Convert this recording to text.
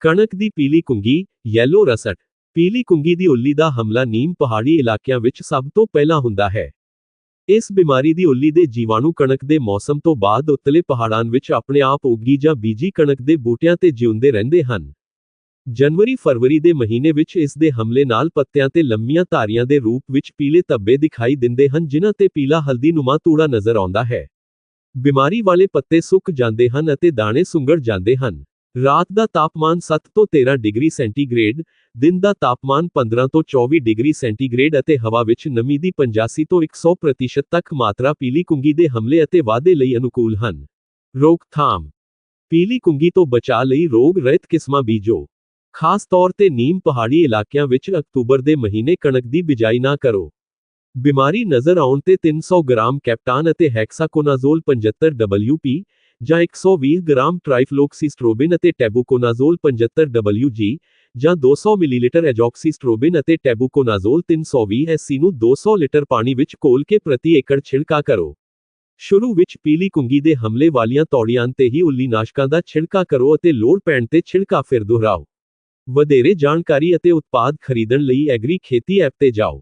ਕਣਕ ਦੀ ਪੀਲੀ ਕੁੰਗੀ yellow rust. ਪੀਲੀ ਕੁੰਗੀ ਦੀ ਉੱਲੀ ਦਾ ਹਮਲਾ ਨੀਮ ਪਹਾੜੀ ਇਲਾਕਿਆਂ ਵਿੱਚ ਸਭ ਤੋਂ ਪਹਿਲਾਂ ਹੁੰਦਾ ਹੈ। ਇਸ ਬਿਮਾਰੀ ਦੀ ਉੱਲੀ ਦੇ ਜੀਵਾਣੂ ਕਣਕ ਦੇ ਮੌਸਮ ਤੋਂ ਬਾਅਦ ਉਤਲੇ ਪਹਾੜਾਂ ਵਿੱਚ ਆਪਣੇ ਆਪ ਉੱਗੀ ਜਾਂ ਬੀਜੀ ਕਣਕ ਦੇ ਬੂਟਿਆਂ ਤੇ ਜਿਉਂਦੇ ਰਹਿੰਦੇ ਹਨ। ਜਨਵਰੀ ਫਰਵਰੀ ਦੇ ਮਹੀਨੇ ਵਿੱਚ ਇਸ ਦੇ ਹਮਲੇ ਨਾਲ ਪੱਤਿਆਂ ਤੇ ਲੰਮੀਆਂ ਧਾਰੀਆਂ ਦੇ ਰੂਪ ਵਿੱਚ ਪੀਲੇ ਧੱਬੇ ਦਿਖਾਈ ਦਿੰਦੇ ਹਨ, ਜਿਨ੍ਹਾਂ ਤੇ ਪੀਲਾ ਹਲਦੀ ਨੁਮਾ ਤੂੜਾ ਨਜ਼ਰ ਆਉਂਦਾ ਹੈ। ਬਿਮਾਰੀ ਵਾਲੇ ਪੱਤੇ ਸੁੱਕ ਜਾਂਦੇ ਹਨ ਅਤੇ ਦਾਣੇ ਸੁੰਗੜ ਜਾਂਦੇ ਹਨ। ਰਾਤ ਦਾ ਤਾਪਮਾਨ 7 ਤੋਂ 13 ਡਿਗਰੀ ਸੈਂਟੀਗ੍ਰੇਡ, ਦਿਨ ਦਾ ਤਾਪਮਾਨ 15 ਤੋਂ 24 ਡਿਗਰੀ ਸੈਂਟੀਗ੍ਰੇਡ ਅਤੇ ਹਵਾ ਵਿੱਚ ਨਮੀ ਦੀ 85 ਤੋਂ 100% ਤੱਕ ਮਾਤਰਾ ਪੀਲੀ ਕੁੰਗੀ ਦੇ ਹਮਲੇ ਅਤੇ ਵਾਧੇ ਲਈ ਅਨੁਕੂਲ ਹਨ। ਰੋਕਥਾਮ ਪੀਲੀ ਕੁੰਗੀ ਤੋਂ ਬਚਾਅ ਲਈ ਰੋਗ ਰਹਿਤ ਕਿਸਮਾਂ ਬੀਜੋ। ਖਾਸ ਤੌਰ ਤੇ ਨੀਮ ਪਹਾੜੀ ਇਲਾਕਿਆਂ ਵਿੱਚ ਅਕਤੂਬਰ ਦੇ ਮਹੀਨੇ ਕਣਕ ਦੀ ਬਿਜਾਈ ਨਾ ਕਰੋ। ਬਿਮਾਰੀ ਨਜ਼ਰ ਆਉਣ ਤੇ 300 ਗ੍ਰਾਮ ਕੈਪਟਾਨ ਅਤੇ ਹੈਕਸਾਕੋਨਾਜ਼ੋਲ 75 WP ਜਾਂ 120 ਗ੍ਰਾਮ ਟ੍ਰਾਈਫਲੋਕਸੀਸਟ੍ਰੋਬਿਨ ਅਤੇ ਟੈਬੂਕੋਨਾਜ਼ੋਲ 75 WG ਜਾਂ 200 ਮਿਲੀਲੀਟਰ ਐਜੋਕਸੀਸਟ੍ਰੋਬਿਨ ਅਤੇ ਟੈਬੂਕੋਨਾਜ਼ੋਲ 320 SC ਨੂੰ 200 ਲੀਟਰ ਪਾਣੀ ਵਿੱਚ ਘੋਲ ਕੇ ਪ੍ਰਤੀ ਏਕੜ ਛਿੜਕਾ ਕਰੋ। ਸ਼ੁਰੂ ਵਿੱਚ ਪੀਲੀ ਕੁੰਗੀ ਦੇ ਹਮਲੇ ਵਾਲੀਆਂ ਤੌੜੀਆਂ ਤੇ ਹੀ ਉੱਲੀ ਨਾਸ਼ਕਾਂ ਦਾ ਛਿੜਕਾ ਕਰੋ ਅਤੇ ਲੋੜ ਪੈਣ ਤੇ ਛਿੜਕਾ ਫਿਰ ਦੁਹਰਾਓ। ਵਧੇਰੇ ਜਾਣਕਾਰੀ ਅਤੇ ਉਤਪਾਦ ਖਰੀਦਣ ਲਈ ਐਗਰੀ ਖੇਤੀ ਐਪ ਤੇ ਜਾਓ।